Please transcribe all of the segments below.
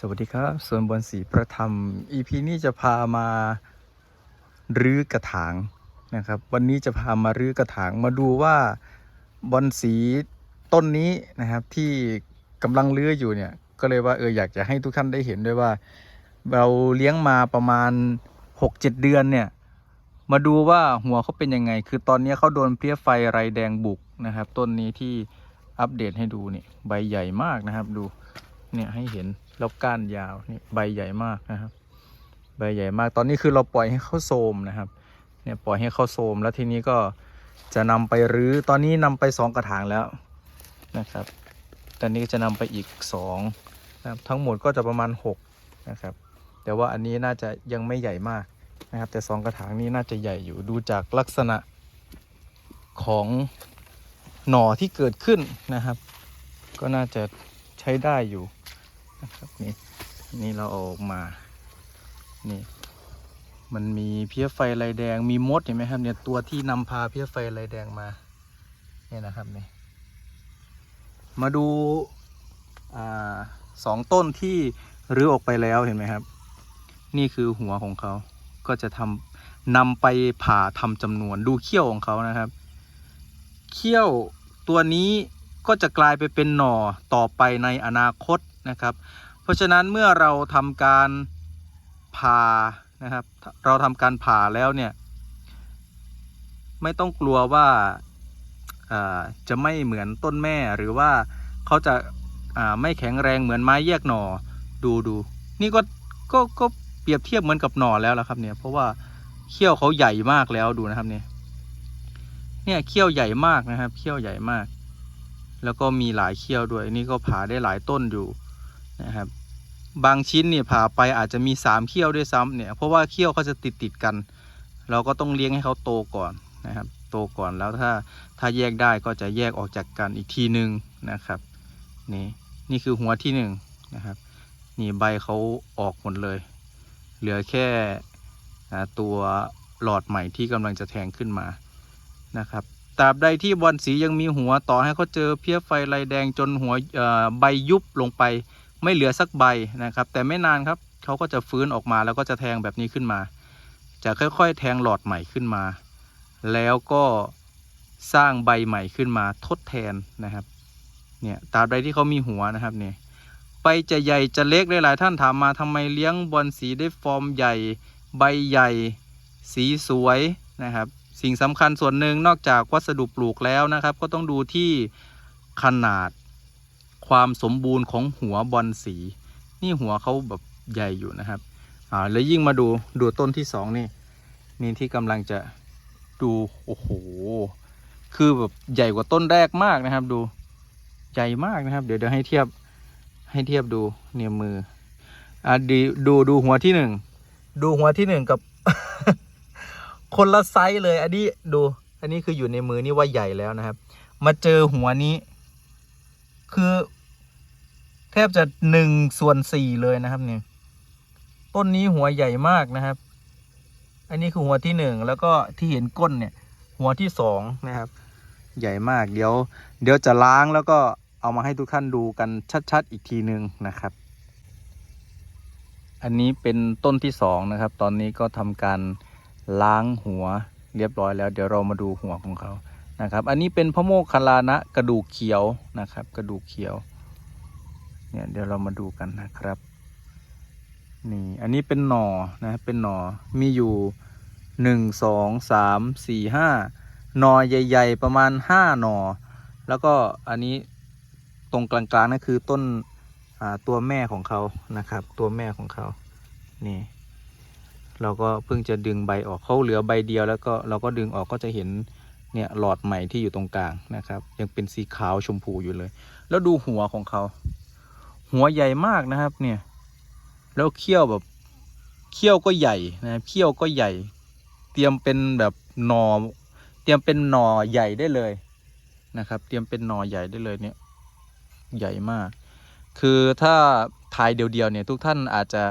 สวัสดีครับ ส่วนบนสีประธรรม EP นี้จะพามารื้อกระถางนะครับ วันนี้จะพามารื้อกระถางมาดูว่าบอนสีต้นนี้นะครับที่กำลังรื้ออยู่เนี่ย ก็เลยว่าเอออยากจะให้ทุกท่านได้เห็นด้วยว่า เราเลี้ยงมาประมาณ 6-7 เดือนเนี่ย มาดูว่าหัวเขาเป็นยังไง คือตอนนี้เขาโดนเพลี้ยไฟไรแดงบุกนะครับ ต้นนี้ที่อัปเดตให้ดูนี่ใบใหญ่มากนะครับดู เนี่ยให้เห็นแล้วก้านยาวนี่ใบใหญ่มากนะครับ ใบใหญ่มากตอนนี้คือเราปล่อยให้เขาโทมนะครับเนี่ยปล่อยให้เขาโทมแล้วทีนี้ก็จะนำไปรื้อตอนนี้นำไปสองกระถางแล้วนะครับตอนนี้จะนำไปอีกสองนะครับทั้งหมดก็จะประมาณหกนะครับแต่ว่าอันนี้น่าจะยังไม่ใหญ่มากนะครับ แต่สองกระถางนี้น่าจะใหญ่อยู่ดูจากลักษณะของหน่อที่เกิดขึ้นนะครับ ก็น่าจะใช้ได้อยู่ นะครับนี่นี่เราเออกมานี่มันมีเพี้ยไฟลายแดงมีมดเห็นไหมครับเนี่ยตัวที่นำพาเพี้ยไฟลายแดงมาเนี่ยนะครับนี่มาดูอ่าสองต้นที่รื้อออกไปแล้วเห็นไหมครับ นี่คือหัวของเขาก็จะทำนำไปผ่าทำจำนวนดูเขี้ยวของเขานะครับ เขี้ยวตัวนี้ก็จะกลายไปเป็นหน่อต่อไปในอนาคต นะครับ เพราะฉะนั้นเมื่อเราทำการผ่านะครับ เราทำการผ่าแล้วเนี่ย ไม่ต้องกลัวว่าจะไม่เหมือนต้นแม่หรือว่าเขาจะาไม่แข็งแรงเหมือนไม้แยกหน่อดูดู นี่ก็ก็ก็เปรียบเทียบเหมือนกับหน่อแล้วละครับเนี่ยเพราะว่าเขี้ยวเขาใหญ่มากแล้วดูนะครับเนี่ยเนี่ยเขี้ยวใหญ่มากนะครับเขี้ยวใหญ่มาก แล้วก็มีหลายเขี้ยวด้วยนี่ก็ผ่าได้หลายต้นอยู่ นะครับ บางชิ้นเนี่ยผ่าไปอาจจะมีสามเขี้ยวด้วยซ้ำเนี่ย เพราะว่าเขี้ยวเขาจะติดติดกัน เราก็ต้องเลี้ยงให้เขาโตก่อนนะครับ โตก่อนแล้วถ้าถ้าแยกได้ก็จะแยกออกจากกันอีกทีหนึ่งนะครับ นี่นี่คือหัวที่หนึ่งนะครับนี่ใบเขาออกหมดเลย เหลือแค่ตัวหลอดใหม่ที่กำลังจะแทงขึ้นมานะครับตราบใดที่บอลสียังมีหัวต่อให้เขาเจอเพี้ยไฟลายแดงจนหัวใบยุบลงไป ไม่เหลือสักใบนะครับ แต่ไม่นานครับเขาก็จะฟื้นออกมาแล้วก็จะแทงแบบนี้ขึ้นมา จะค่อยๆ แทงหลอดใหม่ขึ้นมา แล้วก็สร้างใบใหม่ขึ้นมาทดแทนนะครับเนี่ยตราบใดที่เขามีหัวนะครับเนี่ยใบจะใหญ่จะเล็กหลายๆท่านถามมาทำไมเลี้ยงบอลสีได้ฟอร์มใหญ่ ใบใหญ่ สีสวยนะครับ สิ่งสำคัญส่วนหนึ่งนอกจากวัสดุปลูกแล้วนะครับ ก็ต้องดูที่ขนาด ความสมบูรณ์ของหัวบอลสี นี่หัวเขาแบบใหญ่อยู่นะครับอ่าแล้วยิ่งมาดูดูต้นที่สองนี่ นี่ที่กำลังจะดูโอ้โหคือแบบใหญ่กว่าต้นแรกมากนะครับ ดูใหญ่มากนะครับ เดี๋ยวเดี๋ยวให้เทียบให้เทียบดูเนี่ยมืออ่าดีดูดูหัวที่หนึ่งดูหัวที่หนึ่งกับ คนละไซส์เลย อันนี้ดู อันนี้คืออยู่ในมือนี่ว่าใหญ่แล้วนะครับ มาเจอหัวนี้ คือ ทบจะหนึ่งส่วนสี่เลยนะครับเนี่ยต้นนี้หัวใหญ่มากนะครับ อันนี้คือหัวที่หนึ่งแล้วก็ที่เห็นก้นเนี่ย หัวที่สองนะครับ ใหญ่มากเดี๋ยว เดี๋ยวจะล้างแล้วก็เอามาให้ทุกท่านดูกันชัดๆ อีกทีหนึ่งนะครับ อันนี้เป็นต้นที่สองนะครับ ตอนนี้ก็ทำการล้างหัวเรียบร้อยแล้ว เดี๋ยวเรามาดูหัวของเขานะครับ อันนี้เป็นพระโมคคัลลานะกระดูกเขียวนะครับ กระดูกเขียว เนี่ยเดี๋ยวเรามาดูกันนะครับ นี่อันนี้เป็นหน่อนะเป็นหน่อมีอยู่หนึ่งสองสามสี่ห้าหน่อใหญ่ ๆ ประมาณห้าหน่อ แล้วก็อันนี้ตรงกลางๆนั่นคือต้นตัวแม่ของเขานะครับ ตัวแม่ของเขานี่ เราก็เพิ่งจะดึงใบออกเขาเหลือใบเดียวแล้วก็เราก็ดึงออกก็จะเห็นเนี่ยหลอดใหม่ที่อยู่ตรงกลางนะครับ ยังเป็นสีขาวชมพูอยู่เลย แล้วดูหัวของเขา หัวใหญ่มากนะครับ เนี่ย แล้วเขี้ยวแบบเขี้ยวก็ใหญ่นะเขี้ยวก็ใหญ่ เตรียมเป็นแบบหนอเตรียมเป็นหนอใหญ่ได้เลยนะครับ เตรียมเป็นหนอใหญ่ได้เลยเนี่ย ใหญ่มาก คือถ้าถ่ายเดียวๆเนี่ย ทุกท่านอาจจะ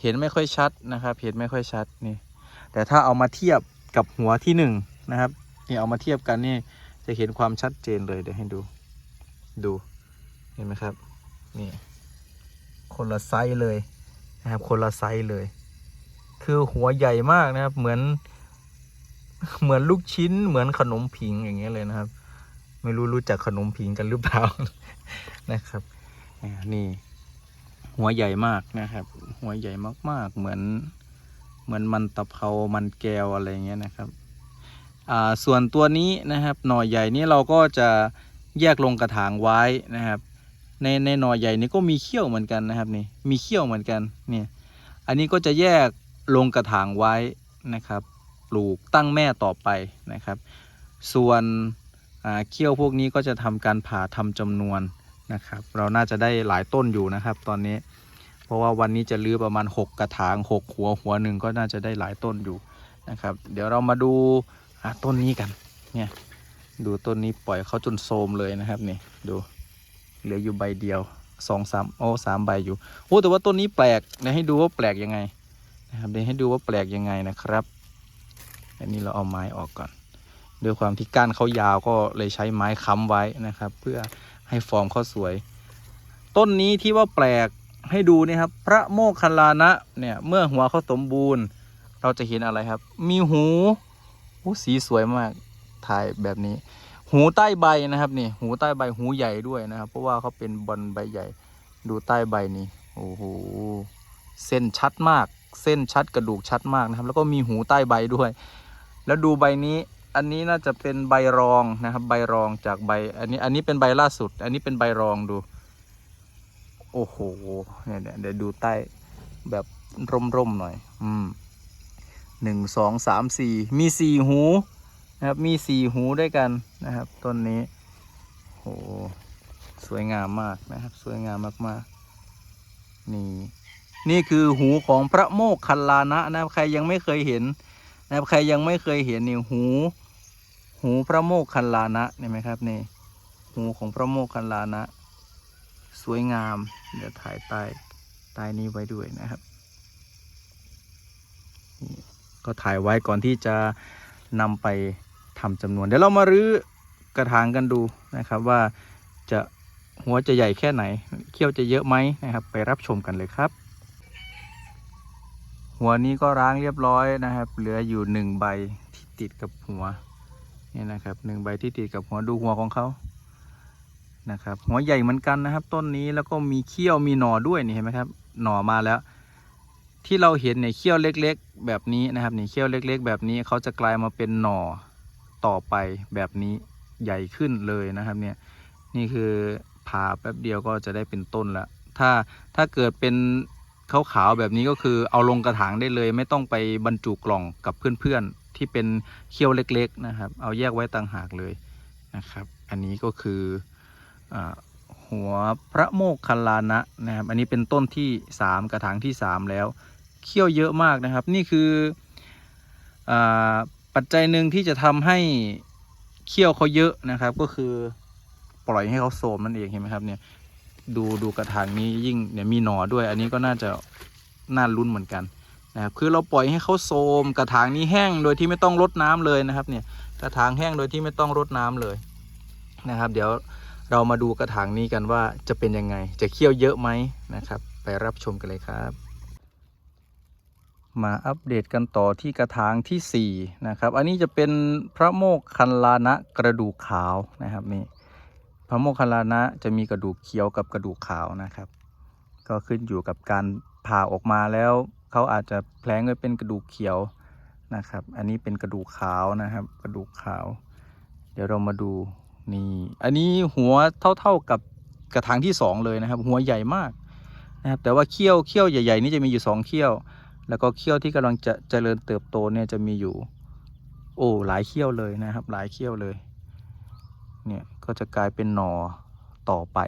เห็นไม่ค่อยชัดนะครับ เห็นไม่ค่อยชัดนี่ แต่ถ้าเอามาเทียบกับหัวที่หนึ่งนะครับนี่เอามาเทียบกันนี่จะเห็นความชัดเจนเลยเดี๋ยวให้ดู ดู เห็นไหมครับ นี่คนละไซส์เลยนะครับ คนละไซส์เลย คือหัวใหญ่มากนะครับ เหมือน เหมือนลูกชิ้น เหมือนขนมผิงอย่างเงี้ยเลยนะครับ ไม่รู้รู้จักขนมผิงกันหรือเปล่านะครับนี่ หัวใหญ่มากนะครับ หัวใหญ่มากๆ เหมือนเหมือนมันตะเภามันแก้วอะไรเงี้ยนะครับอ่าส่วนตัวนี้นะครับ หน่อใหญ่นี้เราก็จะแยกลงกระถางไว้นะครับ ในในหน่อใหญ่นี้ก็มีเขี้ยวเหมือนกันนะครับนี่มีเขี้ยวเหมือนกันเนี่ยอันนี้ก็จะแยกลงกระถางไว้นะครับปลูกตั้งแม่ต่อไปนะครับ ส่วนเขี้ยวพวกนี้ก็จะทำการผ่าทำจำนวนนะครับ เราน่าจะได้หลายต้นอยู่นะครับ ตอนนี้ เพราะว่าวันนี้จะรื้อประมาณ 6 กระถาง 6 หัวหัวหนึ่งก็น่าจะได้หลายต้นอยู่นะครับ เดี๋ยวเรามาดูต้นนี้กันเนี่ยดูต้นนี้ปล่อยเขาจนโทมเลยนะครับนี่ดู เหลืออยู่ใบเดียวสองสามโอ้สามใบอยู่โอ้แต่ว่าต้นนี้แปลกเดี๋ยวให้ดูว่าแปลกยังไงนะครับเดี๋ยวให้ดูว่าแปลกยังไงนะครับอันนี้เราเอาไม้ออกก่อนด้วยความที่ก้านเขายาวก็เลยใช้ไม้ค้ำไว้นะครับ เพื่อให้ฟอร์มเขาสวย ต้นนี้ที่ว่าแปลกให้ดูนี่ครับ พระโมคคัลลานะเนี่ยเมื่อหัวเขาสมบูรณ์ เราจะเห็นอะไรครับ มีหูโอ้สีสวยมากถ่ายแบบนี้ หูใต้ใบนะครับนี่หูใต้ใบหูใหญ่ด้วยนะครับ เพราะว่าเขาเป็นบอลใบใหญ่ ดูใต้ใบนี้โอ้โหเส้นชัดมาก เส้นชัดกระดูกชัดมากนะครับ แล้วก็มีหูใต้ใบด้วย แล้วดูใบนี้ อันนี้น่าจะเป็นใบรองนะครับ ใบรองจากใบ อันนี้อันนี้เป็นใบล่าสุด อันนี้เป็นใบรองดู โอ้โหเนี่ยเดี๋ยวดูใต้แบบร่มๆหน่อย อืมหนึ่งสองสามสี่มีสี่หู นะครับ มีสี่หูด้วยกันนะครับ ต้นนี้โหสวยงามมากนะครับ สวยงามมากๆ นี่ นี่คือหูของพระโมคคัลลานะนะครับใครยังไม่เคยเห็นนะครับใครยังไม่เคยเห็นนี่หู หูพระโมคคัลลานะเห็นไหมครับนี่หูของพระโมคคัลลานะ สวยงาม เดี๋ยวถ่ายใต้ใต้นี้ไว้ด้วยนะครับนี่ก็ถ่ายไว้ก่อนที่จะนำไป ทำจำนวน เดี๋ยวเรามารื้อกระถางกันดูนะครับว่าจะหัวจะใหญ่แค่ไหน เขี้ยวจะเยอะไหมนะครับ ไปรับชมกันเลยครับ หัวนี้ก็ล้างเรียบร้อยนะครับ เหลืออยู่หนึ่งใบที่ติดกับหัวนี่นะครับหนึ่งใบที่ติดกับหัวดูหัวของเขานะครับ หัวใหญ่เหมือนกันนะครับ ต้นนี้แล้วก็มีเขี้ยวมีหน่อด้วยนี่เห็นไหมครับหน่อมาแล้ว ที่เราเห็นเนี่ยเขี้ยวเล็ก ๆ แบบนี้นะครับนี่เขี้ยวเล็ก ๆ แบบนี้เขาจะกลายมาเป็นหน่อ ต่อไปแบบนี้ใหญ่ขึ้นเลยนะครับเนี่ยนี่คือผ่าแป๊บเดียวก็จะได้เป็นต้นละถ้าถ้าเกิดเป็นขาวๆแบบนี้ก็คือเอาลงกระถางได้เลย ไม่ต้องไปบรรจุกล่องกับเพื่อนๆที่เป็นเขี้ยวเล็กๆนะครับ เอาแยกไว้ต่างหากเลยนะครับ อันนี้ก็คืออหัวพระโมคคัลลานะนะครับ อันนี้เป็นต้นที่ 3 กระถางที่ 3 แล้ว เขี้ยวเยอะมากนะครับ นี่คืออา ปัจจัยหนึ่งที่จะทำให้เขี้ยวเขาเยอะนะครับ ก็คือปล่อยให้เขาโสมนั่นเองเห็นไหมครับ เนี่ย ดูดูกระถางนี้ยิ่งเนี่ยมีหนอด้วย อันนี้ก็น่าจะน่าลุ้นเหมือนกันนะครับคือเราปล่อยให้เขาโสมกระถางนี้แห้งโดยที่ไม่ต้องรดน้ำเลยนะครับ เนี่ยกระถางแห้งโดยที่ไม่ต้องรดน้ำเลยนะครับ เดี๋ยวเรามาดูกระถางนี้กันว่าจะเป็นยังไง จะเขี้ยวเยอะไหมนะครับ ไปรับชมกันเลยครับ มาอัปเดตกันต่อที่กระถางทีสี่4นะครับ อันนี้จะเป็นพระโมคคัลลานะกระดูกขาวนะครับนี่พระโมคคัลลานะจะมีกระดูกเขียวกับกระดูกขาวนะครับ ก็ขึ้นอยู่กับการผ่าออกมาแล้วเขาอาจจะแผลงไว้เป็นกระดูกเขียวนะครับ อันนี้เป็นกระดูกขาวนะครับ กระดูกขาว เดี๋ยวเรามาดูนี่ อันนี้หัวเท่าๆกับกระถางที่สองเลยนะครับ หัวใหญ่มากนะครับ แต่ว่าเขี้ยวเขี้ยวใหญ่ ๆ นี่จะมีอยู่สองเขี้ยว แล้วก็เขี้ยวที่กำลังจะเจริญเติบโตเนี่ยจะมีอยู่ โอ้หลายเขี้ยวเลยนะครับ หลายเขี้ยวเลย เนี่ยก็จะกลายเป็นหน่อต่อไป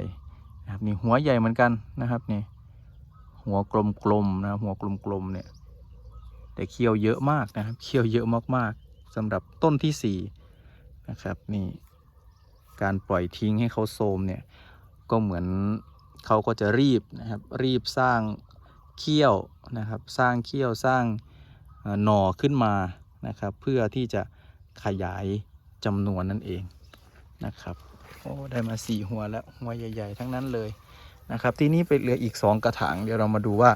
นะครับนี่หัวใหญ่เหมือนกันนะครับนี่หัวกลมๆนะหัวกลมๆเนี่ยแต่เขี้ยวเยอะมากนะครับเขี้ยวเยอะมากๆสำหรับต้นที่สี่นะครับนี่การปล่อยทิ้งให้เขาโทมเนี่ยก็เหมือนเขาก็จะรีบนะครับรีบสร้าง เขี้ยวนะครับสร้างเขี้ยวสร้างหน่อขึ้นมานะครับเพื่อที่จะขยายจำนวนนั่นเองนะครับโอ้ได้มาสี่หัวแล้วหัวใหญ่ ๆ ทั้งนั้นเลยนะครับ ที่นี่ไปเหลืออีกสองกระถางเดี๋ยวเรามาดูว่า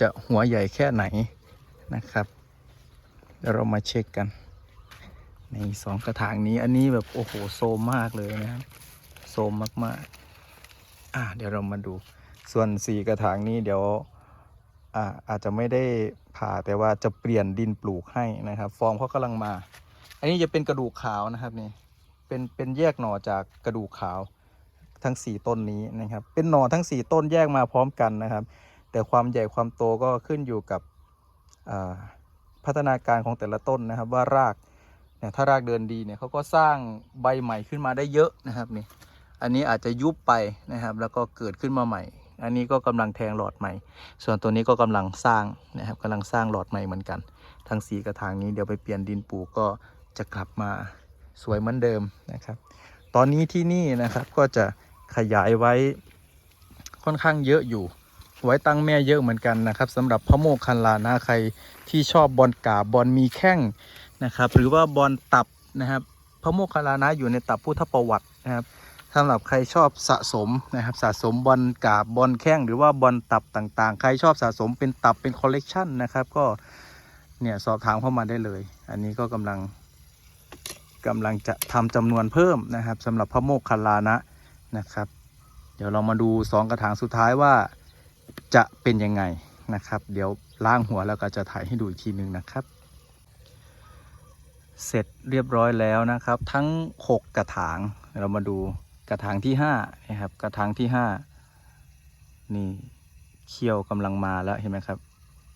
จะหัวใหญ่แค่ไหนนะครับเดี๋ยวเรามาเช็คกัน ในสองกระถางนี้อันนี้แบบโอ้โหโซมมากเลยนะครับโซมมากๆอะเดี๋ยวเรามาดู ส่วนสี่กระถางนี้เดี๋ยวอาอาจจะไม่ได้ผ่าแต่ว่าจะเปลี่ยนดินปลูกให้นะครับ ฟอร์มเขากำลังมา อันนี้จะเป็นกระดูกขาวนะครับนี่เป็นเป็นแยกหน่อจากกระดูกขาวทั้งสี่ต้นนี้นะครับ เป็นหน่อทั้งสี่ต้นแยกมาพร้อมกันนะครับ แต่ความใหญ่ความโตก็ขึ้นอยู่กับพัฒนาการของแต่ละต้นนะครับ ว่ารากเนี่ยถ้ารากเดินดีเนี่ยเขาก็สร้างใบใหม่ขึ้นมาได้เยอะนะครับนี่อันนี้อาจจะยุบไปนะครับ แล้วก็เกิดขึ้นมาใหม่ อันนี้ก็กำลังแทงหลอดใหม่ ส่วนตัวนี้ก็กำลังสร้างนะครับกำลังสร้างหลอดใหม่เหมือนกัน ทั้งสีกระถางนี้เดี๋ยวไปเปลี่ยนดินปลูกก็จะกลับมาสวยเหมือนเดิมนะครับ ตอนนี้ที่นี่นะครับก็จะขยายไว้ค่อนข้างเยอะอยู่ ไว้ตั้งแม่เยอะเหมือนกันนะครับสำหรับพระโมคคัลลานะใครที่ชอบบอลกาบบอลมีแข้งนะครับ หรือว่าบอลตับนะครับพระโมคคัลลานะอยู่ในตับพุทธประวัตินะครับ สำหรับใครชอบสะสมนะครับสะสมบอลกาบบอลแข้งหรือว่าบอลตับต่างๆ ใครชอบสะสมเป็นตับเป็นคอลเลกชันนะครับ ก็เนี่ยสอบถามเข้ามาได้เลย อันนี้ก็กำลังกำลังจะทำจำนวนเพิ่มนะครับสำหรับพระโมคคัลานะนะครับ เดี๋ยวเรามาดูสองกระถางสุดท้ายว่าจะเป็นยังไงนะครับ เดี๋ยวล้างหัวแล้วก็จะถ่ายให้ดูอีกทีหนึงนะครับเสร็จเรียบร้อยแล้วนะครับ ทั้ง 6 กระถางเรามาดู กระถางที่5นะครับกระถางที่5นี่เขี้ยวกำลังมาแล้วเห็นไหมครับ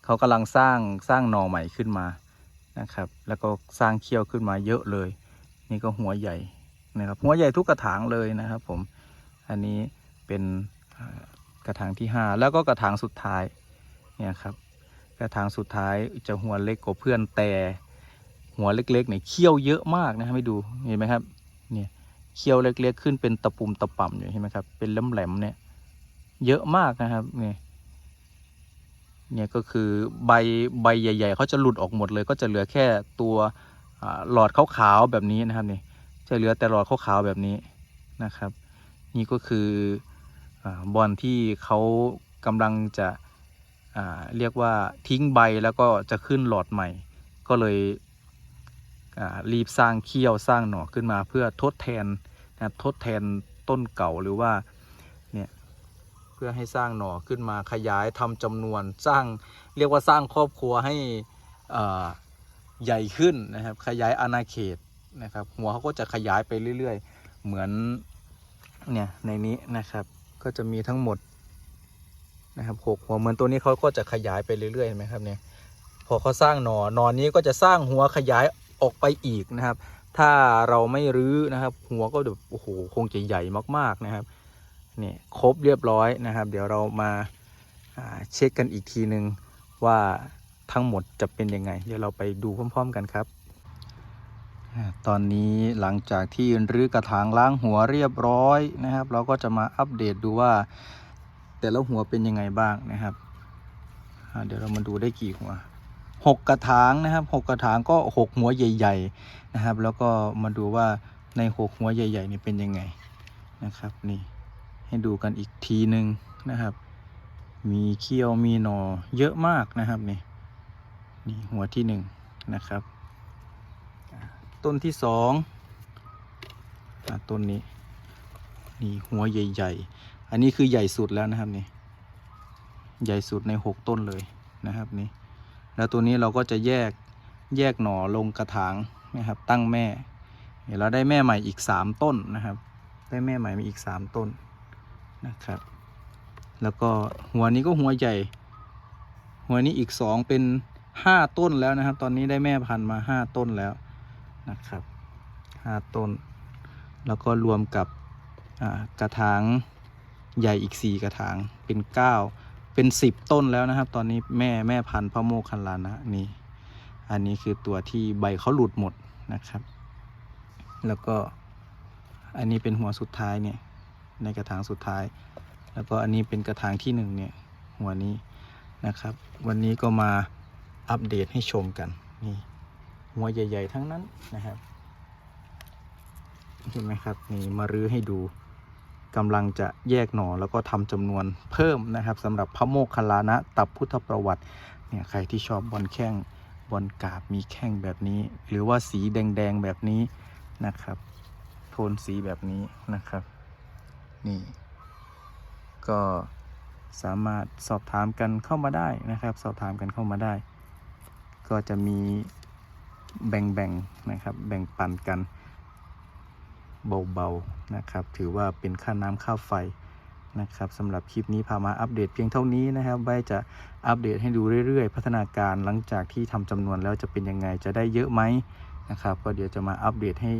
เขากำลังสร้างสร้างหน่อใหม่ขึ้นมานะครับ แล้วก็สร้างเขี้ยวขึ้นมาเยอะเลย นี่ก็หัวใหญ่นะครับหัวใหญ่ทุกกระถางเลยนะครับ ผมอันนี้เป็นกระถางที่ 5 แล้วก็กระถางสุดท้ายเนี่ยครับกระถางสุดท้ายจะหัวเล็กกว่าเพื่อนแต่หัวเล็กๆเนี่ยเขี้ยวเยอะมากนะครับให้ดูเห็นไหมครับเนี่ย เขี้ยวเล็กๆขึ้นเป็นตะปุ่มตะป่ำอยู่เห็นไหมครับ เป็นแหลมๆเนี่ย เยอะมากนะครับเนี่ยเนี่ยก็คือใบใบใหญ่ๆเขาจะหลุดออกหมดเลย ก็จะเหลือแค่ตัวหลอดขาวๆแบบนี้นะครับนี่จะเหลือแต่หลอดขาวๆแบบนี้นะครับ นี่ก็คืออบอลที่เขากำลังจะเรียกว่าทิ้งใบแล้วก็จะขึ้นหลอดใหม่ ก็เลย รีบสร้างเขี้ยวสร้างหน่อขึ้นมาเพื่อทดแทนนะครับทดแทนต้นเก่าหรือว่าเนี่ยเพื่อให้สร้างหน่อขึ้นมาขยายทำจำนวนสร้างเรียกว่าสร้างครอบครัวให้อ่าใหญ่ขึ้นนะครับ ขยายอาณาเขตนะครับ หัวเขาก็จะขยายไปเรื่อย ๆ เหมือนเนี่ยในนี้นะครับก็จะมีทั้งหมดนะครับหกหัวเหมือนตัวนี้เขาก็จะขยายไปเรื่อยๆเห็นไหมครับเนี่ยพอเขาสร้างหนอหนอนนี้ก็จะสร้างหัวขยาย ออกไปอีกนะครับ ถ้าเราไม่รื้อนะครับ หัวก็แบบโอ้โหคงจะใหญ่มากๆนะครับนี่ครบเรียบร้อยนะครับ เดี๋ยวเรามาเช็คกันอีกทีหนึ่งว่าทั้งหมดจะเป็นยังไง เดี๋ยวเราไปดูพร้อม ๆ กันครับ ตอนนี้หลังจากที่รื้อกระถางล้างหัวเรียบร้อยนะครับ เราก็จะมาอัปเดตดูว่า แต่ละหัวเป็นยังไงบ้างนะครับ เดี๋ยวเรามาดูได้กี่หัว หกกระถางนะครับหกกระถางก็หกหัวใหญ่ ๆนะครับ แล้วก็มาดูว่าในหกหัวใหญ่ๆนี่เป็นยังไงนะครับนี่ให้ดูกันอีกทีหนึ่งนะครับ มีเขี้ยวมีหนอเยอะมากนะครับนี่นี่หัวที่หนึ่งนะครับ ต้นที่สองต้นนี้นี่หัวใหญ่ ๆ อันนี้คือใหญ่สุดแล้วนะครับนี่ใหญ่สุดในหกต้นเลยนะครับนี่ แล้วตัวนี้เราก็จะแยกแยกหน่อลงกระถางนะครับตั้งแม่เดี๋ยวเราได้แม่ใหม่อีก 3 ต้นนะครับ ได้แม่ใหม่มาอีก 3 ต้นนะครับ แล้วก็หัวนี้ก็หัวใหญ่ หัวนี้อีก 2 เป็น 5 ต้นแล้วนะครับ ตอนนี้ได้แม่พันธุ์มา 5 ต้นแล้วนะครับ 5 ต้น แล้วก็รวมกับกระถางใหญ่อีก 4 กระถางเป็น 9 เป็นสิบต้นแล้วนะครับ ตอนนี้แม่แม่พันธุ์พระโมคคัลลานะนี่ อันนี้คือตัวที่ใบเขาหลุดหมดนะครับ แล้วก็อันนี้เป็นหัวสุดท้ายเนี่ย ในกระถางสุดท้าย แล้วก็อันนี้เป็นกระถางที่หนึ่งเนี่ย หัวนี้นะครับ วันนี้ก็มาอัปเดตให้ชมกันนี่หัวใหญ่ ๆ ทั้งนั้นนะครับ เห็นไหมครับนี่มารื้อให้ดู กำลังจะแยกหน่อแล้วก็ทำจำนวนเพิ่มนะครับสำหรับพระโมคคัลลานะตับพุทธประวัติเนี่ยใครที่ชอบบอลแข้งบอลกาบมีแข้งแบบนี้ หรือว่าสีแดงๆแบบนี้นะครับ โทนสีแบบนี้นะครับ นี่ ก็สามารถสอบถามกันเข้ามาได้นะครับ สอบถามกันเข้ามาได้ ก็จะมีแบ่งๆนะครับ แบ่งปันกัน เบาๆนะครับ ถือว่าเป็นค่าน้ำค่าไฟนะครับสำหรับคลิปนี้พามาอัปเดตเพียงเท่านี้นะครับไว้จะอัปเดตให้ดูเรื่อยๆ พัฒนาการหลังจากที่ทำจำนวนแล้วจะเป็นยังไงจะได้เยอะไหมนะครับก็เดี๋ยวจะมาอัปเดตให้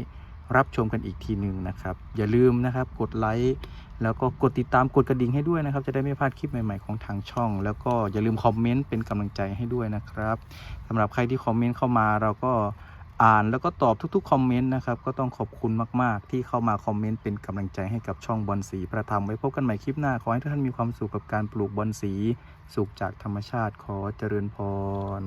รับชมกันอีกทีหนึ่งนะครับ อย่าลืมนะครับกดไลค์แล้วก็กดติดตามกดกระดิ่งให้ด้วยนะครับ จะได้ไม่พลาดคลิปใหม่ๆของทางช่อง แล้วก็อย่าลืมคอมเมนต์เป็นกำลังใจให้ด้วยนะครับสำหรับใครที่คอมเมนต์เข้ามาเราก็ อ่านแล้วก็ตอบทุกๆคอมเมนต์นะครับ ก็ต้องขอบคุณมากๆ ที่เข้ามาคอมเมนต์เป็นกำลังใจให้กับช่องบอลสีประธรรมไว้พบกันใหม่คลิปหน้า ขอให้ทุกท่านมีความสุขกับการปลูกบอลสี สุขจากธรรมชาติขอเจริญพร